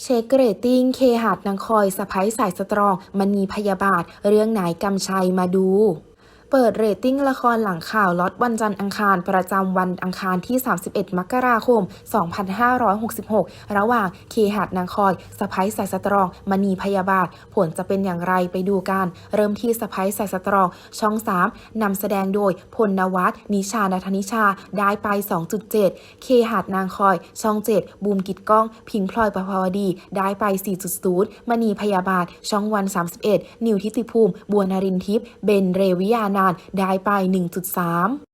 เช็คเรตติ้งเคหาดนางคอยสะพ้ยสายสตรองมันมีพยาบาท เรื่องไหนกำชัยมาดู เปิดเรตติ้งละครหลังข่าวล็อตวันจันทร์อังคาร ประจำวันอังคารที่ 31 มกราคม 2566 ระหว่างเคหาดนางคอยสะพ้ยสายสตรองมณีพยาบาท ผลจะเป็นอย่างไรไปดูกัน เริ่มที่สะพ้ยสายสตรองช่อง 3 นำแสดงโดยพลนวัตนิชานัทนิชาได้ไป 2.7 เคหาดนางคอย ช่อง 7 บูมกิดก้อง พิงพลอยประภาวดี ได้ไป 4.0 มณีพยาบาท ช่องวัน 31 นิวทิติภูมิ บัวนรินทิพย์เบนเรวิยานานได้ไป 1.3